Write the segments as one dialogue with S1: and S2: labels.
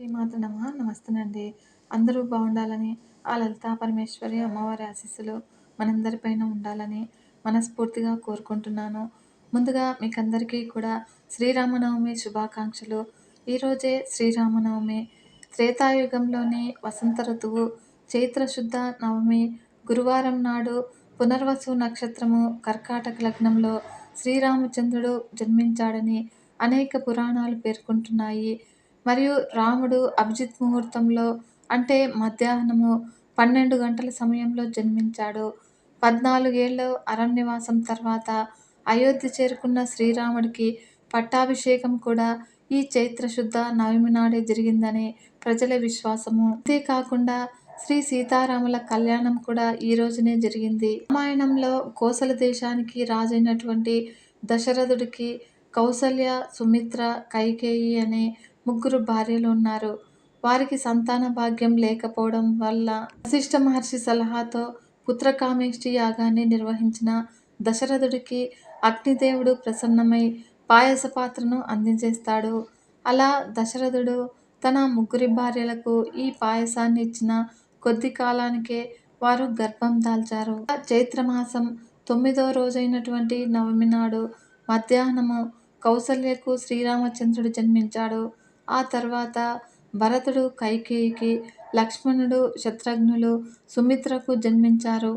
S1: శ్రీమాత నమస్తేనండి. అందరూ బాగుండాలని ఆ లలితా పరమేశ్వరి అమ్మవారి ఆశీస్సులు మనందరిపైన ఉండాలని మనస్ఫూర్తిగా కోరుకుంటున్నాను. ముందుగా మీకు అందరికీ కూడా శ్రీరామనవమి శుభాకాంక్షలు. ఈరోజే శ్రీరామనవమి. త్రేతాయుగంలోని వసంత ఋతువు చైత్రశుద్ధ నవమి గురువారం నాడు పునర్వసు నక్షత్రము కర్కాటక లగ్నంలో శ్రీరామచంద్రుడు జన్మించాడని అనేక పురాణాలు పేర్కొంటున్నాయి. మరియు రాముడు అభిజిత్ ముహూర్తంలో అంటే మధ్యాహ్నము పన్నెండు గంటల సమయంలో జన్మించాడు. పద్నాలుగేళ్ళు అరణ్యవాసం తర్వాత అయోధ్య చేరుకున్న శ్రీరాముడికి పట్టాభిషేకం కూడా ఈ చైత్రశుద్ధ నవమి నాడే జరిగిందని ప్రజల విశ్వాసము. అంతేకాకుండా శ్రీ సీతారాముల కళ్యాణం కూడా ఈ రోజునే జరిగింది. రామాయణంలో కోసల దేశానికి రాజైనటువంటి దశరథుడికి కౌసల్య సుమిత్ర కైకేయి అనే ముగ్గురు భార్యలు ఉన్నారు. వారికి సంతాన భాగ్యం లేకపోవడం వల్ల వశిష్ఠ మహర్షి సలహాతో పుత్రకామేష్టి యాగాన్ని నిర్వహించిన దశరథుడికి అగ్నిదేవుడు ప్రసన్నమై పాయస పాత్రను అందించేస్తాడు. అలా దశరథుడు తన ముగ్గురి భార్యలకు ఈ పాయసాన్ని ఇచ్చిన కొద్ది కాలానికే వారు గర్భం దాల్చారు. చైత్రమాసం తొమ్మిదో రోజైనటువంటి నవమి నాడు మధ్యాహ్నము కౌసల్యకు శ్రీరామచంద్రుడు జన్మించాడు. ఆ తర్వాత భరతుడు కైకేయికి లక్ష్మణుడు శత్రుఘ్నులు సుమిత్రకు జన్మించారు.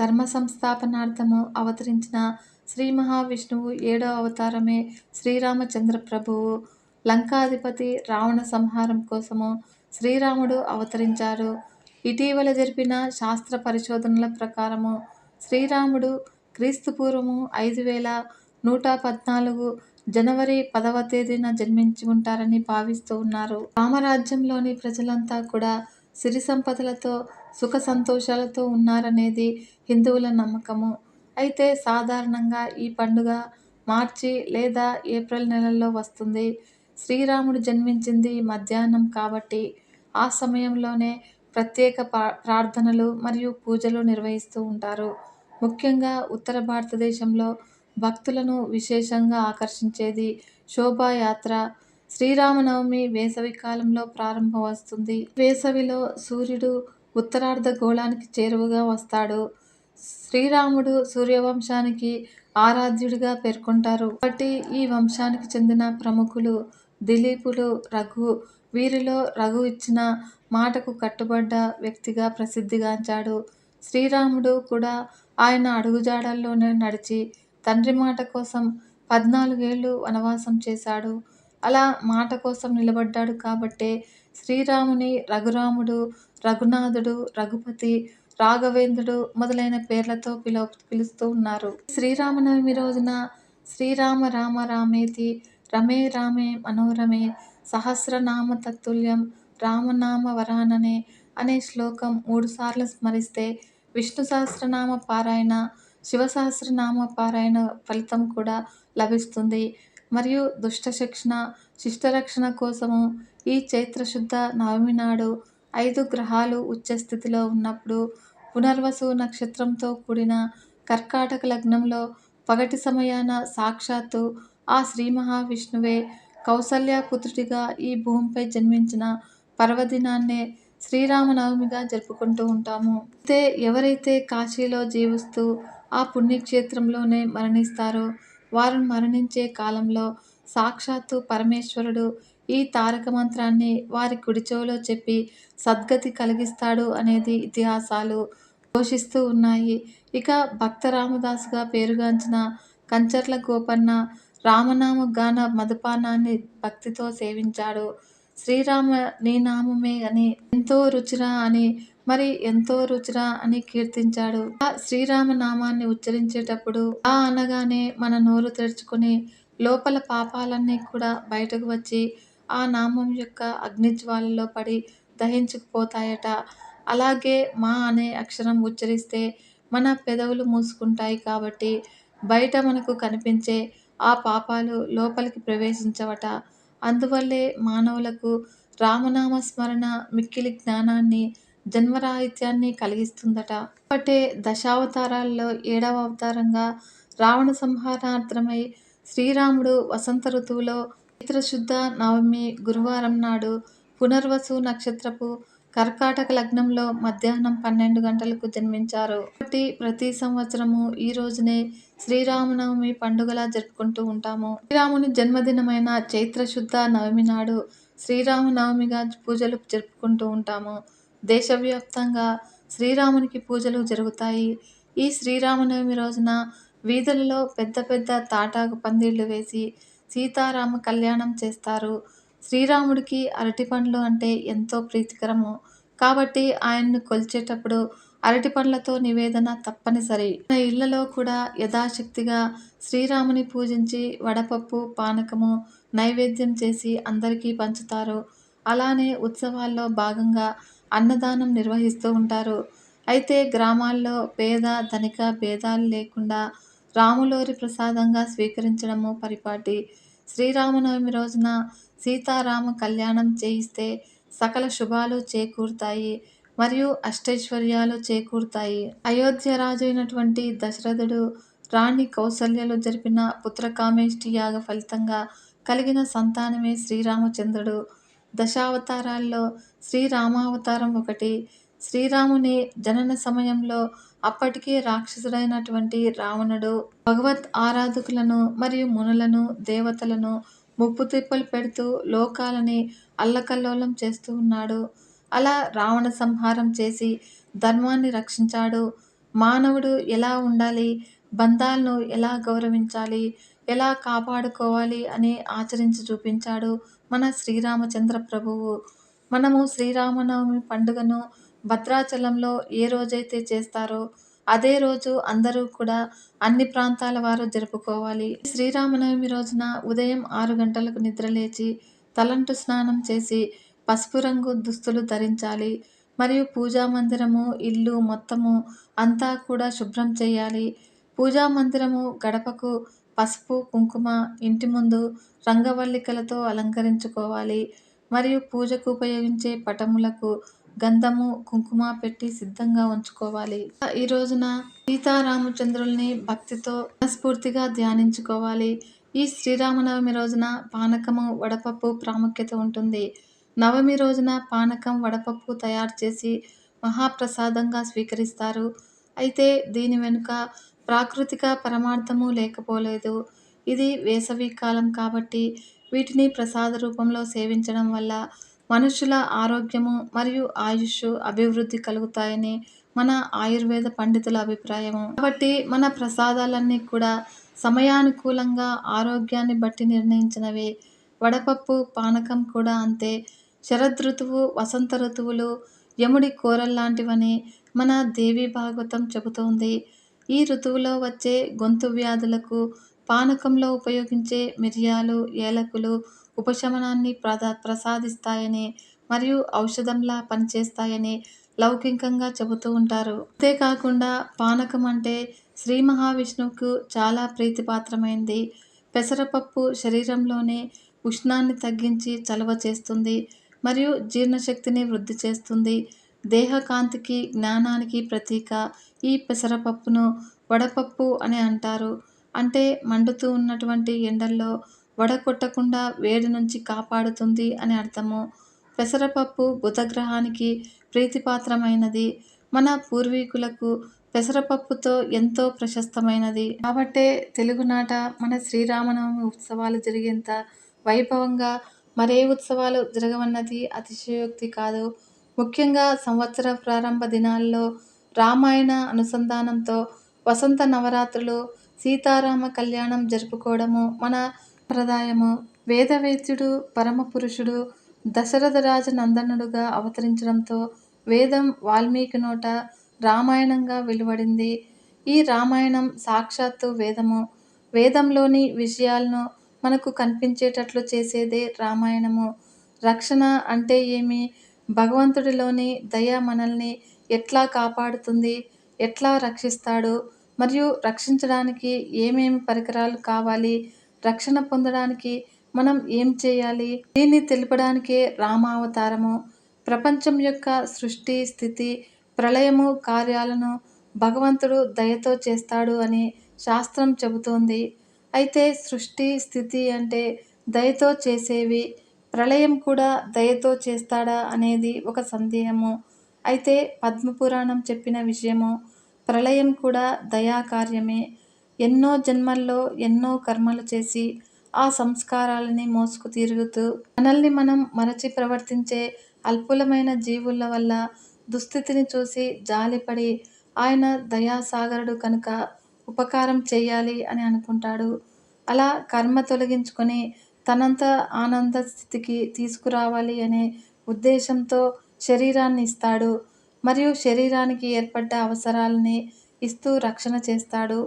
S1: ధర్మ సంస్థాపనార్థము అవతరించిన శ్రీ మహావిష్ణువు ఏడో అవతారమే శ్రీరామచంద్ర ప్రభువు. లంకాధిపతి రావణ సంహారం కోసము శ్రీరాముడు అవతరించారు. ఇటీవల జరిపిన శాస్త్ర పరిశోధనల ప్రకారము శ్రీరాముడు క్రీస్తుపూర్వము ఐదు వేల నూట పద్నాలుగు జనవరి పదవ తేదీన జన్మించి ఉంటారని భావిస్తూ ఉన్నారు. రామరాజ్యంలోని ప్రజలంతా కూడా సిరి సంపదలతో సుఖ సంతోషాలతో ఉన్నారనేది హిందువుల నమ్మకము. అయితే సాధారణంగా ఈ పండుగ మార్చి లేదా ఏప్రిల్ నెలల్లో వస్తుంది. శ్రీరాముడు జన్మించింది మధ్యాహ్నం కాబట్టి ఆ సమయంలోనే ప్రత్యేక ప్రార్థనలు మరియు పూజలు నిర్వహిస్తూ ఉంటారు. ముఖ్యంగా ఉత్తర భారతదేశంలో భక్తులను విశేషంగా ఆకర్షించేది శోభాయాత్ర. శ్రీరామనవమి వేసవి కాలంలో ప్రారంభం వస్తుంది వేసవిలో సూర్యుడు ఉత్తరార్ధ గోళానికి చేరువగా వస్తాడు. శ్రీరాముడు సూర్యవంశానికి ఆరాధ్యుడిగా పేర్కొంటారు. కాబట్టి ఈ వంశానికి చెందిన ప్రముఖులు దిలీపులు రఘు వీరిలో రఘు ఇచ్చిన మాటకు కట్టుబడ్డ వ్యక్తిగా ప్రసిద్ధిగాంచాడు శ్రీరాముడు కూడా ఆయన అడుగుజాడల్లోనే నడిచి తండ్రి మాట కోసం పద్నాలుగేళ్ళు వనవాసం చేశాడు. అలా మాట కోసం నిలబడ్డాడు కాబట్టే శ్రీరాముని రఘురాముడు రఘునాథుడు రఘుపతి రాఘవేంద్రుడు మొదలైన పేర్లతో పిలు పిలుస్తూ ఉన్నారు. శ్రీరామనవమి రోజున శ్రీరామ రామ రామేతి రమే రామే మనోరమే సహస్రనామ తత్తుల్యం రామనామ వరాననే అనే శ్లోకం మూడుసార్లు స్మరిస్తే విష్ణు సహస్రనామ పారాయణ శివ సహస్రనామ పారాయణ ఫలితం కూడా లభిస్తుంది. మరియు దుష్ట శిక్షణ శిష్టరక్షణ కోసము ఈ చైత్రశుద్ధ నవమి నాడు ఐదు గ్రహాలు ఉచ్చస్థితిలో ఉన్నప్పుడు పునర్వసు నక్షత్రంతో కూడిన కర్కాటక లగ్నంలో పగటి సమయాన సాక్షాత్తు ఆ శ్రీ మహావిష్ణువే కౌసల్యాపుత్రుడిగా ఈ భూమిపై జన్మించిన పర్వదినాన్నే శ్రీరామనవమిగా జరుపుకుంటూ ఉంటాము. అయితే ఎవరైతే కాశీలో జీవిస్తూ ఆ పుణ్యక్షేత్రంలోనే మరణిస్తారో వారు మరణించే కాలంలో సాక్షాత్తు పరమేశ్వరుడు ఈ తారక మంత్రాన్ని వారి కుడిచోలో చెప్పి సద్గతి కలిగిస్తాడు అనేది ఇతిహాసాలు ఘోషిస్తూ ఉన్నాయి. ఇక భక్త రామదాసుగా పేరుగాంచిన కంచర్ల గోపన్న రామనామ గాన మధుపానాన్ని భక్తితో సేవించాడు. శ్రీరామ నీ నామమే అని ఎంతో రుచిరా అని మరి ఎంతో రుచిరా అని కీర్తించాడు. ఆ శ్రీరామ నామాన్ని ఉచ్చరించేటప్పుడు ఆ అనగానే మన నోరు తెరుచుకుని లోపల పాపాలన్నీ కూడా బయటకు వచ్చి ఆ నామం యొక్క అగ్నిజ్వాలలో పడి దహించుకుపోతాయట. అలాగే మా అనే అక్షరం ఉచ్చరిస్తే మన పెదవులు మూసుకుంటాయి కాబట్టి బయట మనకు కనిపించే ఆ పాపాలు లోపలికి ప్రవేశించవట. అందువల్లే మానవులకు రామనామ స్మరణ మిక్కిలి జ్ఞానాన్ని జన్మరాహిత్యాన్ని కలిగిస్తుందట. కాబట్టి దశావతారాల్లో ఏడవ అవతారంగా రావణ సంహారార్థమై శ్రీరాముడు వసంత ఋతువులో చిత్రశుద్ధ నవమి గురువారం నాడు పునర్వసు నక్షత్రపు కర్కాటక లగ్నంలో మధ్యాహ్నం పన్నెండు గంటలకు జన్మించారు. కాబట్టి ప్రతి సంవత్సరము ఈ రోజునే శ్రీరామనవమి పండుగలా జరుపుకుంటూ ఉంటాము. శ్రీరాముని జన్మదినమైన చైత్ర శుద్ధ నవమి నాడు శ్రీరామనవమిగా పూజలు జరుపుకుంటూ ఉంటాము. దేశవ్యాప్తంగా శ్రీరామునికి పూజలు జరుగుతాయి. ఈ శ్రీరామనవమి రోజున వీధులలో పెద్ద పెద్ద తాటాకు పందిళ్ళు వేసి సీతారామ కళ్యాణం చేస్తారు. శ్రీరాముడికి అరటి పండ్లు అంటే ఎంతో ప్రీతికరము. కాబట్టి ఆయన్ను కొలిచేటప్పుడు అరటి పండ్లతో నివేదన తప్పనిసరి. మన ఇళ్ళలో కూడా యథాశక్తిగా శ్రీరాముని పూజించి వడపప్పు పానకము నైవేద్యం చేసి అందరికీ పంచుతారు. అలానే ఉత్సవాల్లో భాగంగా అన్నదానం నిర్వహిస్తూ ఉంటారు. అయితే గ్రామాల్లో పేద ధనిక భేదాలు లేకుండా రాములోరి ప్రసాదంగా స్వీకరించడము పరిపాటి. శ్రీరామనవమి రోజున సీతారామ కళ్యాణం చేయిస్తే సకల శుభాలు చేకూరుతాయి మరియు అష్టైశ్వర్యాలు చేకూరుతాయి. అయోధ్య రాజు అయినటువంటి దశరథుడు రాణి కౌసల్యలు జరిపిన పుత్రకామేష్టి యాగ ఫలితంగా కలిగిన సంతానమే శ్రీరామచంద్రుడు. దశావతారాల్లో శ్రీరామావతారం ఒకటి. శ్రీరాముని జనన సమయంలో అప్పటికే రాక్షసుడైనటువంటి రావణుడు భగవత్ ఆరాధకులను మరియు మునులను దేవతలను ముప్పు తిప్పలు పెడుతూ లోకాలని అల్లకల్లోలం చేస్తూ ఉన్నాడు. అలా రావణ సంహారం చేసి ధర్మాన్ని రక్షించాడు. మానవుడు ఎలా ఉండాలి? బంధాలను ఎలా గౌరవించాలి? ఎలా కాపాడుకోవాలి అని ఆచరించి చూపించాడు మన శ్రీరామచంద్ర ప్రభువు మనము శ్రీరామనవమి పండుగను భద్రాచలంలో ఏ రోజైతే చేస్తారో అదే రోజు అందరూ కూడా అన్ని ప్రాంతాల వారు జరుపుకోవాలి. శ్రీరామనవమి రోజున ఉదయం ఆరు గంటలకు నిద్రలేచి తలంటు స్నానం చేసి పసుపు రంగు దుస్తులు ధరించాలి. మరియు పూజా మందిరము ఇల్లు మొత్తము అంతా కూడా శుభ్రం చేయాలి. పూజా మందిరము గడపకు పసుపు కుంకుమ ఇంటి ముందు రంగవల్లికలతో అలంకరించుకోవాలి. మరియు పూజకు ఉపయోగించే పటములకు గంధము కుంకుమ పెట్టి సిద్ధంగా ఉంచుకోవాలి. ఈ రోజున సీతారామచంద్రుల్ని భక్తితో మనస్ఫూర్తిగా ధ్యానించుకోవాలి. ఈ శ్రీరామనవమి రోజున పానకము వడపప్పు ప్రాముఖ్యత ఉంటుంది. నవమి రోజున పానకం వడపప్పు తయారు చేసి మహాప్రసాదంగా స్వీకరిస్తారు. అయితే దీని వెనుక ప్రాకృతిక పరమార్థము లేకపోలేదు. ఇది వేసవి కాలం కాబట్టి వీటిని ప్రసాద రూపంలో సేవించడం వల్ల మనుషుల ఆరోగ్యము మరియు ఆయుష్ అభివృద్ధి కలుగుతాయని మన ఆయుర్వేద పండితుల అభిప్రాయము. కాబట్టి మన ప్రసాదాలన్నీ కూడా సమయానుకూలంగా ఆరోగ్యాన్ని బట్టి నిర్ణయించినవే. వడపప్పు పానకం కూడా అంతే. శరదృతువు వసంత ఋతువులు యముడి కూరల్లాంటివని మన దేవి భాగవతం చెబుతోంది. ఈ ఋతువులో వచ్చే గొంతు వ్యాధులకు పానకంలో ఉపయోగించే మిరియాలు ఏలకులు ఉపశమనాన్ని ప్రదా ప్రసాదిస్తాయని మరియు ఔషధంలా పనిచేస్తాయని లౌకికంగా చెబుతూ ఉంటారు. అంతేకాకుండా పానకం అంటే శ్రీ మహావిష్ణువుకు చాలా ప్రీతిపాత్రమైంది. పెసరపప్పు శరీరంలోనే ఉష్ణాన్ని తగ్గించి చలవ చేస్తుంది మరియు జీర్ణశక్తిని వృద్ధి చేస్తుంది. దేహకాంతికి జ్ఞానానికి ప్రతీక ఈ పెసరపప్పును వడపప్పు అని అంటారు. అంటే మండుతూ ఉన్నటువంటి ఎండల్లో వడకొట్టకుండా వేడి నుంచి కాపాడుతుంది అని అర్థము. పెసరపప్పు బుధగ్రహానికి ప్రీతిపాత్రమైనది. మన పూర్వీకులకు పెసరపప్పుతో ఎంతో ప్రశస్తమైనది. కాబట్టే తెలుగునాట మన శ్రీరామనవమి ఉత్సవాలు జరిగేంత వైభవంగా మరే ఉత్సవాలు జరగవన్నది అతిశయోక్తి కాదు. ముఖ్యంగా సంవత్సర ప్రారంభ దినాల్లో రామాయణ అనుసంధానంతో వసంత నవరాత్రులు సీతారామ కళ్యాణం జరుపుకోవడము మన ప్రదాయము వేదవేద్యుడు పరమపురుషుడు దశరథరాజ నందనుడుగా అవతరించడంతో వేదం వాల్మీకి నోట రామాయణంగా వెలువడింది. ఈ రామాయణం సాక్షాత్తు వేదము. వేదంలోని విషయాలను మనకు కనిపించేటట్లు చేసేదే రామాయణము. రక్షణ అంటే ఏమి? భగవంతుడిలోని దయ మనల్ని ఎట్లా కాపాడుతుంది? ఎట్లా రక్షిస్తాడు? మరియు రక్షించడానికి ఏమేమి పరికరాలు కావాలి రక్షణ పొందడానికి మనం ఏం చేయాలి దీన్ని తెలుపడానికే రామావతారము ప్రపంచం యొక్క సృష్టి స్థితి ప్రళయము కార్యాలను భగవంతుడు దయతో చేస్తాడు అని శాస్త్రం చెబుతోంది. అయితే సృష్టి స్థితి అంటే దయతో చేసేవి ప్రళయం కూడా దయతో చేస్తాడా అనేది ఒక సందేహము. అయితే పద్మపురాణం చెప్పిన విషయము ప్రళయం కూడా దయాకార్యమే. ఎన్నో జన్మల్లో ఎన్నో కర్మలు చేసి ఆ సంస్కారాలని మోసుకు తిరుగుతూ మనల్ని మనం మరచి ప్రవర్తించే అల్పులమైన జీవుల వల్ల దుస్థితిని చూసి జాలిపడి ఆయన దయాసాగరుడు కనుక ఉపకారం చేయాలి అని అనుకుంటాడు. అలా కర్మ తొలగించుకొని తనంత ఆనంద స్థితికి తీసుకురావాలి అనే ఉద్దేశంతో శరీరాన్ని ఇస్తాడు. మరియు శరీరానికి ఏర్పడ్డ అవసరాలని ఇస్తూ రక్షణ చేస్తాడు.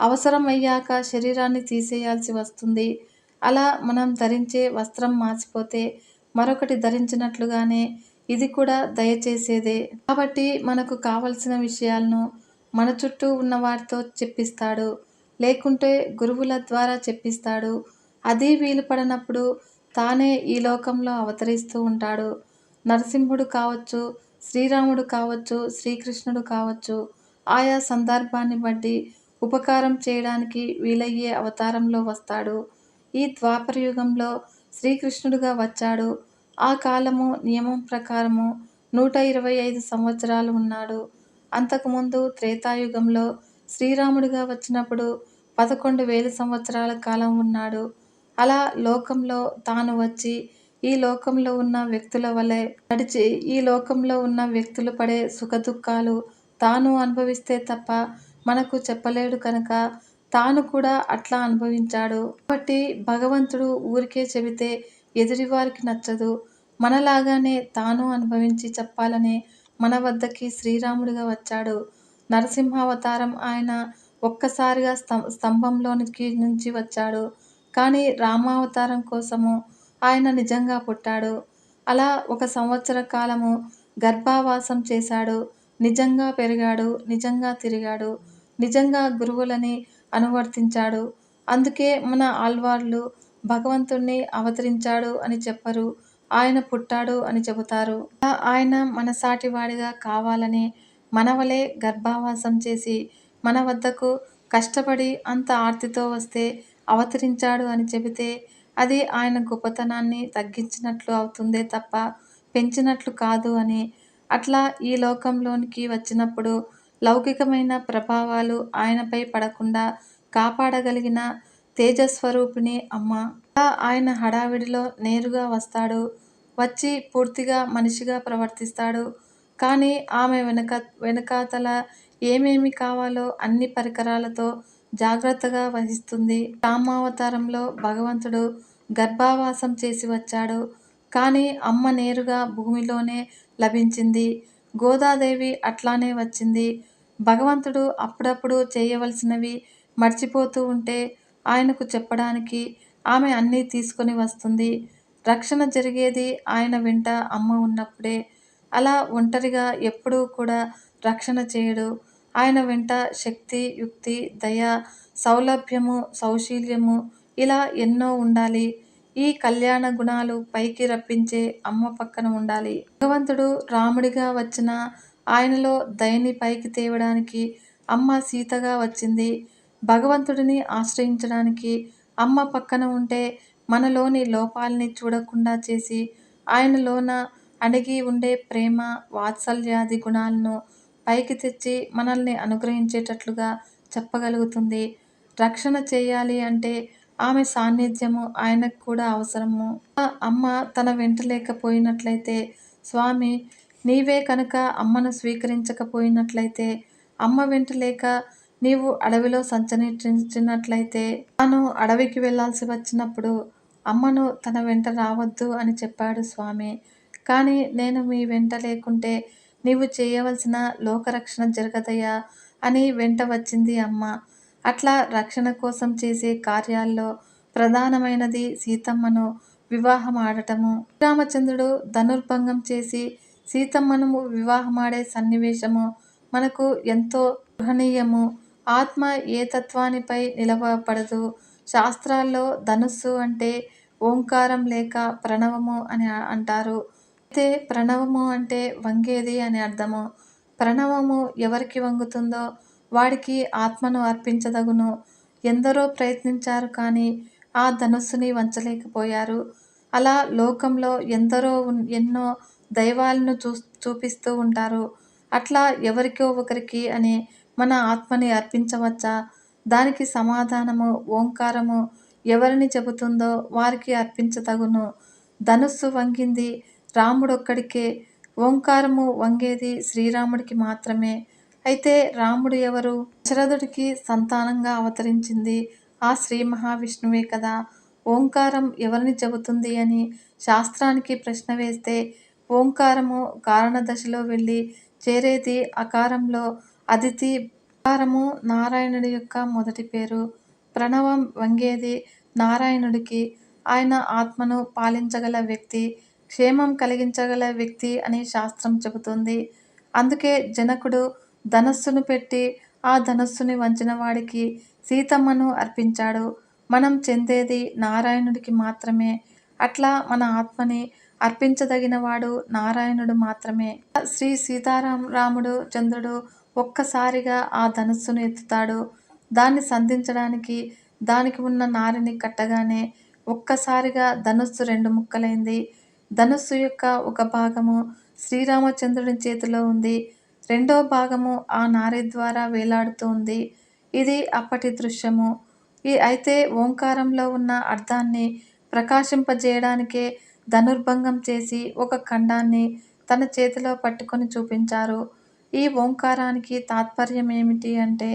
S1: అవసరం అయ్యాక శరీరాన్ని తీసేయాల్సి వస్తుంది. అలా మనం ధరించే వస్త్రం మాసిపోతే మరొకటి ధరించినట్లుగానే ఇది కూడా దయచేసేదే. కాబట్టి మనకు కావలసిన విషయాలను మన చుట్టూ ఉన్న వారితో చెప్పిస్తాడు. లేకుంటే గురువుల ద్వారా చెప్పిస్తాడు. అది వీలు పడనప్పుడు తానే ఈ లోకంలో అవతరిస్తూ ఉంటాడు. నరసింహుడు కావచ్చు శ్రీరాముడు కావచ్చు శ్రీకృష్ణుడు కావచ్చు ఆయా సందర్భాన్ని బట్టి ఉపకారం చేయడానికి వీలయ్యే అవతారంలో వస్తాడు. ఈ ద్వాపర యుగంలో శ్రీకృష్ణుడుగా వచ్చాడు. ఆ కాలము నియమం ప్రకారము నూట ఇరవై ఐదు సంవత్సరాలు ఉన్నాడు. అంతకుముందు త్రేతాయుగంలో శ్రీరాముడిగా వచ్చినప్పుడు పదకొండు వేల సంవత్సరాల కాలం ఉన్నాడు. అలా లోకంలో తాను వచ్చి ఈ లోకంలో ఉన్న వ్యక్తుల వలె నడిచి ఈ లోకంలో ఉన్న వ్యక్తులు పడే సుఖదుఖాలు తాను అనుభవిస్తే తప్ప మనకు చెప్పలేడు కనుక తాను కూడా అట్లా అనుభవించాడు. కాబట్టి భగవంతుడు ఊరికే చెబితే ఎదుటివారికి నచ్చదు. మనలాగానే తాను అనుభవించి చెప్పాలని మన వద్దకి శ్రీరాముడిగా వచ్చాడు. నరసింహావతారం ఆయన ఒక్కసారిగా స్తం స్తంభంలోనికి నుంచి వచ్చాడు. కానీ రామావతారం కోసము ఆయన నిజంగా పుట్టాడు. అలా ఒక సంవత్సర కాలము గర్భావాసం చేశాడు. నిజంగా పెరిగాడు. నిజంగా తిరిగాడు. నిజంగా గురువులని అనువర్తించాడు. అందుకే మన ఆల్వార్లు భగవంతుణ్ణి అవతరించాడు అని చెప్పరు. ఆయన పుట్టాడు అని చెబుతారు. ఆయన మన సాటివాడిగా కావాలని మనవలే గర్భావాసం చేసి మన వద్దకు కష్టపడి అంత ఆర్తితో వస్తే అవతరించాడు అని చెబితే అది ఆయన గొప్పతనాన్ని తగ్గించినట్లు అవుతుందే తప్ప పెంచినట్లు కాదు అని. అట్లా ఈ లోకంలోనికి వచ్చినప్పుడు లౌకికమైన ప్రభావాలు ఆయనపై పడకుండా కాపాడగలిగిన తేజస్వరూపిణి అమ్మ. ఆయన హడావిడిలో నేరుగా వస్తాడు. వచ్చి పూర్తిగా మనిషిగా ప్రవర్తిస్తాడు. కానీ ఆమె వెనక వెనకాతల ఏమేమి కావాలో అన్ని పరికరాలతో జాగ్రత్తగా వహిస్తుంది. రామావతారంలో భగవంతుడు గర్భావాసం చేసి వచ్చాడు. కానీ అమ్మ నేరుగా భూమిలోనే లభించింది. గోదాదేవి అట్లానే వచ్చింది. భగవంతుడు అప్పుడప్పుడు చేయవలసినవి మర్చిపోతూ ఉంటే ఆయనకు చెప్పడానికి ఆమె అన్నీ తీసుకొని వస్తుంది. రక్షణ జరిగేది ఆయన వెంట అమ్మ ఉన్నప్పుడే. అలా ఒంటరిగా ఎప్పుడూ కూడా రక్షణ చేయడు. ఆయన వెంట శక్తి యుక్తి దయ సౌలభ్యము సౌశీల్యము ఇలా ఎన్నో ఉండాలి. ఈ కళ్యాణ గుణాలు పైకి రప్పించే అమ్మ పక్కన ఉండాలి. భగవంతుడు రాముడిగా వచ్చిన ఆయనలో దయని పైకి తేవడానికి అమ్మ సీతగా వచ్చింది. భగవంతుడిని ఆశ్రయించడానికి అమ్మ పక్కన ఉంటే మనలోని లోపాలని చూడకుండా చేసి ఆయనలోన అణిగి ఉండే ప్రేమ వాత్సల్యాది గుణాలను పైకి తెచ్చి మనల్ని అనుగ్రహించేటట్లుగా చెప్పగలుగుతుంది. రక్షణ చేయాలి అంటే ఆమె సాన్నిధ్యము ఆయనకు కూడా అవసరము. అమ్మ తన వెంట లేకపోయినట్లయితే స్వామి నీవే కనుక అమ్మను స్వీకరించకపోయినట్లయితే అమ్మ వెంట లేక నీవు అడవిలో సంచరించినట్లయితే తాను అడవికి వెళ్ళాల్సి వచ్చినప్పుడు అమ్మను తన వెంట రావద్దు అని చెప్పాడు స్వామి. కానీ నేను మీ వెంట లేకుంటే నీవు చేయవలసిన లోకరక్షణ జరగదయా? అని వెంట వచ్చింది అమ్మ. అట్లా రక్షణ కోసం చేసే కార్యాల్లో ప్రధానమైనది సీతమ్మను వివాహం ఆడటము శ్రీరామచంద్రుడు ధనుర్భంగం చేసి సీతమ్మను వివాహమాడే సన్నివేశము మనకు ఎంతో గృహణీయము ఆత్మ ఏ తత్వానిపై నిలవబడదు. శాస్త్రాల్లో ధనుస్సు అంటే ఓంకారం లేక ప్రణవము అని అంటారు. అయితే ప్రణవము అంటే వంగేది అని అర్థము. ప్రణవము ఎవరికి వంగుతుందో వాడికి ఆత్మను అర్పించదగును. ఎందరో ప్రయత్నించారు కానీ ఆ ధనుస్సుని వంచలేకపోయారు. అలా లోకంలో ఎందరో ఎన్నో దైవాలను చూ చూపిస్తూ ఉంటారు. అట్లా ఎవరికో ఒకరికి అని మన ఆత్మని అర్పించవచ్చా? దానికి సమాధానము ఓంకారము ఎవరిని చెబుతుందో వారికి అర్పించతగును ధనుస్సు వంగింది రాముడొక్కడికే. ఓంకారము వంగేది శ్రీరాముడికి మాత్రమే. అయితే రాముడు ఎవరు? దశరథుడికి సంతానంగా అవతరించింది ఆ శ్రీ మహావిష్ణువే కదా. ఓంకారం ఎవరిని చెబుతుంది అని శాస్త్రానికి ప్రశ్న వేస్తే ఓంకారము కారణ దశలో వెళ్ళి చేరేది అకారంలో అదితి. అకారము నారాయణుడి యొక్క మొదటి పేరు. ప్రణవం వంగేది నారాయణుడికి. ఆయన ఆత్మను పాలించగల వ్యక్తి. క్షేమం కలిగించగల వ్యక్తి అని శాస్త్రం చెబుతుంది. అందుకే జనకుడు ధనస్సును పెట్టి ఆ ధనస్సుని వంచిన వాడికి సీతమ్మను అర్పించాడు. మనం చెందేది నారాయణుడికి మాత్రమే. అట్లా మన ఆత్మని అర్పించదగిన వాడు నారాయణుడు మాత్రమే. శ్రీ సీతారాం రాముడు చంద్రుడు ఒక్కసారిగా ఆ ధనుస్సును ఎత్తుతాడు. దాన్ని సంధించడానికి దానికి ఉన్న నారిని కట్టగానే ఒక్కసారిగా ధనుస్సు రెండు ముక్కలైంది. ధనుస్సు యొక్క ఒక భాగము శ్రీరామచంద్రుని చేతిలో ఉంది. రెండో భాగము ఆ నారి ద్వారా వేలాడుతూ ఉంది. ఇది అప్పటి దృశ్యము. ఈ అయితే ఓంకారంలో ఉన్న అర్థాన్ని ప్రకాశింపజేయడానికే ధనుర్భంగం చేసి ఒక ఖండాన్ని తన చేతిలో పట్టుకొని చూపించారు. ఈ ఓంకారానికి తాత్పర్యం ఏమిటి అంటే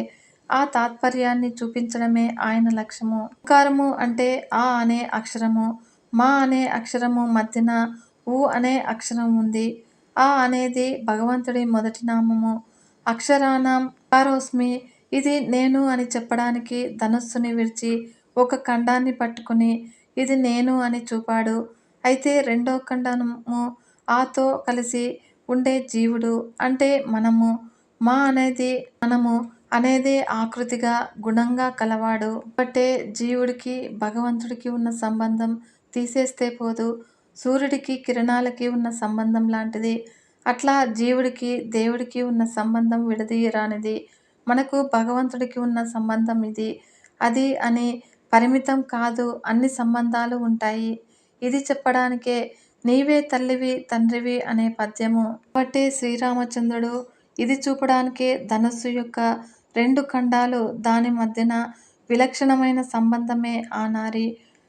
S1: ఆ తాత్పర్యాన్ని చూపించడమే ఆయన లక్ష్యము. ఓంకారము అంటే ఆ అనే అక్షరము. మా అనే అక్షరము మధ్యన ఊ అనే అక్షరం ఉంది. ఆ అనేది భగవంతుడి మొదటి నామము. అక్షరానాం కారోస్మి. ఇది నేను అని చెప్పడానికి ధనస్సుని విరిచి ఒక ఖండాన్ని పట్టుకుని ఇది నేను అని చూపాడు. అయితే రెండో ఖండము ఆతో కలిసి ఉండే జీవుడు అంటే మనము. మా అనేది మనము అనేది ఆకృతిగా గుణంగా కలవాడు. బట్టే జీవుడికి భగవంతుడికి ఉన్న సంబంధం తీసేస్తే పోదు. సూర్యుడికి కిరణాలకి ఉన్న సంబంధం లాంటిది. అట్లా జీవుడికి దేవుడికి ఉన్న సంబంధం విడదీయరానిది. మనకు భగవంతుడికి ఉన్న సంబంధం ఇది. అది అని పరిమితం కాదు. అన్ని సంబంధాలు ఉంటాయి. ఇది చెప్పడానికే నీవే తల్లివి తండ్రివి అనే పద్యము. కాబట్టి శ్రీరామచంద్రుడు ఇది చూపడానికే ధనస్సు యొక్క రెండు ఖండాలు దాని మధ్యన విలక్షణమైన సంబంధమే ఆ నారి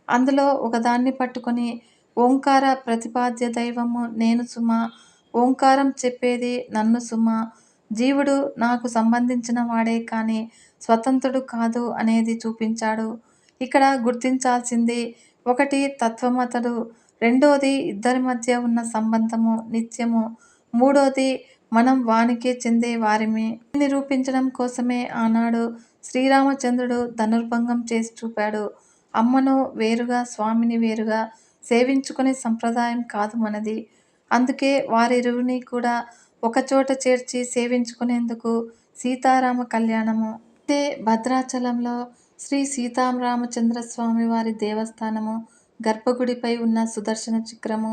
S1: అందులో ఒకదాన్ని పట్టుకొని ఓంకార ప్రతిపాద్య దైవము నేను సుమ ఓంకారం చెప్పేది నన్ను సుమ. జీవుడు నాకు సంబంధించిన వాడే కానీ స్వతంత్రుడు కాదు అనేది చూపించాడు. ఇక్కడ గుర్తించాల్సింది ఒకటి తత్వమతడు రెండోది ఇద్దరి మధ్య ఉన్న సంబంధము నిత్యము మూడోది మనం వానికే చెందే వారిమే. నిరూపించడం కోసమే ఆనాడు శ్రీరామచంద్రుడు ధనుర్భంగం చేసి చూపాడు. అమ్మను వేరుగా స్వామిని వేరుగా సేవించుకునే సంప్రదాయం కాదు మనది. అందుకే వారిరువుని కూడా ఒకచోట చేర్చి సేవించుకునేందుకు సీతారామ కళ్యాణము. అయితే భద్రాచలంలో శ్రీ సీతారామచంద్ర స్వామి వారి దేవస్థానము. గర్భగుడిపై ఉన్న సుదర్శన చక్రము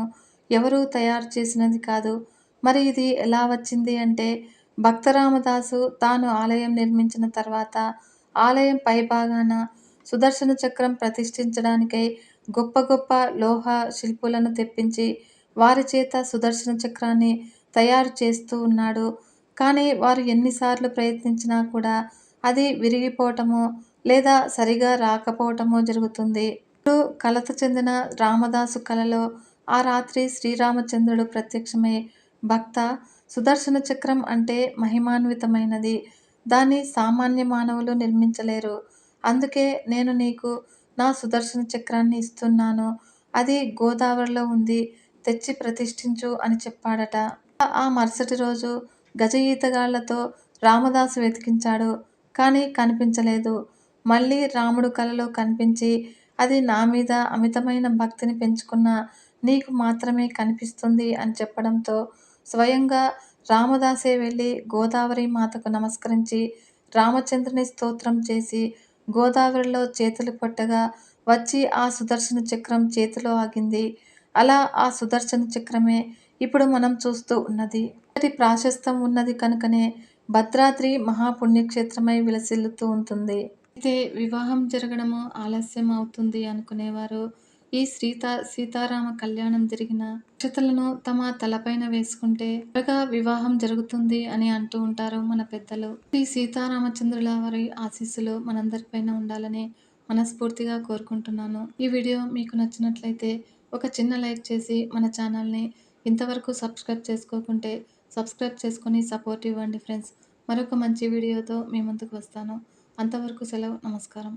S1: ఎవరూ తయారు చేసినది కాదు. మరి ఇది ఎలా వచ్చింది అంటే భక్తరామదాసు తాను ఆలయం నిర్మించిన తర్వాత ఆలయం పైభాగాన సుదర్శన చక్రం ప్రతిష్ఠించడానికై గొప్ప గొప్ప లోహ శిల్పులను తెప్పించి వారి చేత సుదర్శన చక్రాన్ని తయారు చేస్తూ ఉన్నాడు. కానీ వారు ఎన్నిసార్లు ప్రయత్నించినా కూడా అది విరిగిపోవటము లేదా సరిగా రాకపోవటము జరుగుతుంది. ఇప్పుడు కలత చెందిన రామదాసు కలలో ఆ రాత్రి శ్రీరామచంద్రుడు ప్రత్యక్షమై భక్త సుదర్శన చక్రం అంటే మహిమాన్వితమైనది. దాన్ని సామాన్య మానవులు నిర్మించలేరు. అందుకే నేను నీకు నా సుదర్శన చక్రాన్ని ఇస్తున్నాను. అది గోదావరిలో ఉంది. తెచ్చి ప్రతిష్ఠించు అని చెప్పాడట. ఆ మరుసటి రోజు గజ ఈతగాళ్ళతో రామదాసు వెతికించాడు. కానీ కనిపించలేదు. మళ్ళీ రాముడు కలలో కనిపించి అది నా మీద అమితమైన భక్తిని పెంచుకున్న నీకు మాత్రమే కనిపిస్తుంది అని చెప్పడంతో స్వయంగా రామదాసే వెళ్ళి గోదావరి మాతకు నమస్కరించి రామచంద్రుని స్తోత్రం చేసి గోదావరిలో చేతులు పట్టగా వచ్చి ఆ సుదర్శన చక్రం చేతిలో ఆగింది. అలా ఆ సుదర్శన చక్రమే ఇప్పుడు మనం చూస్తూ ఉన్నది. అది ప్రాశస్తం ఉన్నది కనుకనే భద్రాద్రి మహాపుణ్యక్షేత్రమై విలసిల్లుతూ ఉంటుంది. అయితే వివాహం జరగడము ఆలస్యం అవుతుంది అనుకునేవారు ఈ సీతా సీతారామ కళ్యాణం జరిగిన అక్షతలను తమ తలపైన వేసుకుంటే త్వరగా వివాహం జరుగుతుంది అని అంటూ ఉంటారు మన పెద్దలు. శ్రీ సీతారామచంద్రుల వారి ఆశీస్సులు మనందరిపైన ఉండాలని మనస్ఫూర్తిగా కోరుకుంటున్నాను. ఈ వీడియో మీకు నచ్చినట్లయితే ఒక చిన్న లైక్ చేసి మన ఛానల్ని ఇంతవరకు సబ్స్క్రైబ్ చేసుకోకుంటే సబ్స్క్రైబ్ చేసుకొని సపోర్ట్ ఇవ్వండి ఫ్రెండ్స్. మరొక మంచి వీడియోతో మీ ముందుకు వస్తాను. అంతవరకు సెలవు నమస్కారం.